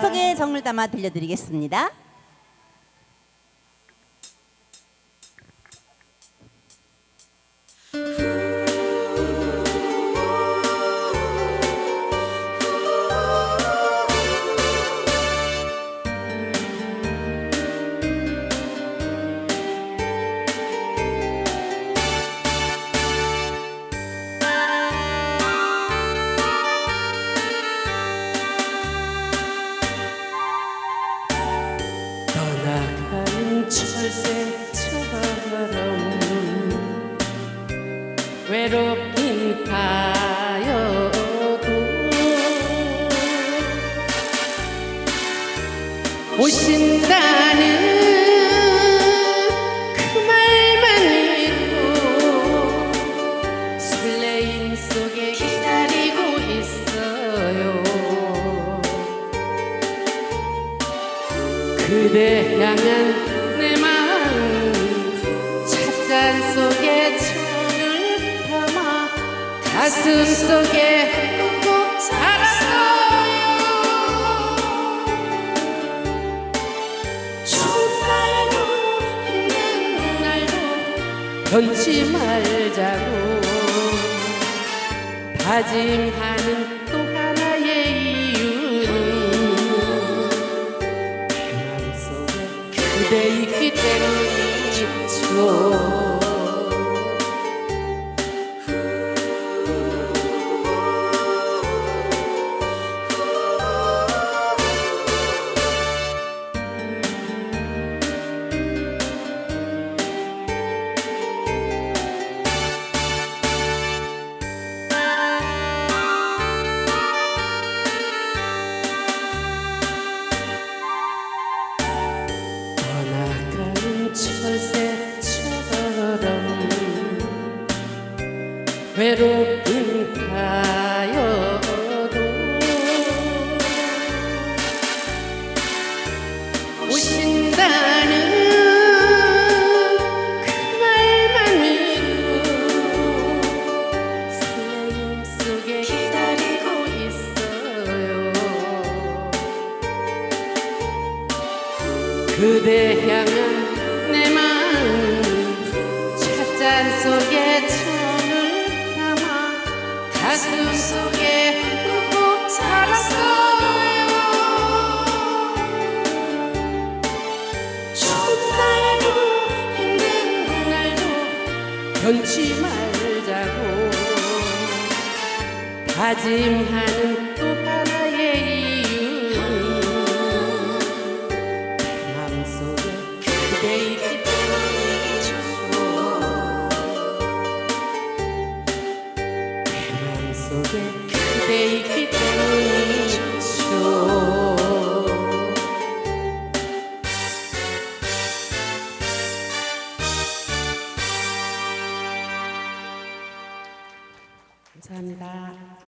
속에 정을 담아 들려드리겠습니다. 철새처럼 외롭긴 하여도 오신다는 그 말만 믿고 설레임 속에 기다리고 있어요. 그대 향한 가슴 속에 살았어요. 좋은 날도 힘든 날도 변치 말자고. 다짐하는 또 하나의 이유는 마음속에 그대 있기 때문이죠 철새처럼 외롭긴 하여도 오신다는 그 말만 믿고 설레임 속에 기다리고 있어요 그대 향한 변치 말자고. 다짐하는 또 하나의 이유 마음속에 그대 있기 때문이죠. 내 마음속에 감사합니다.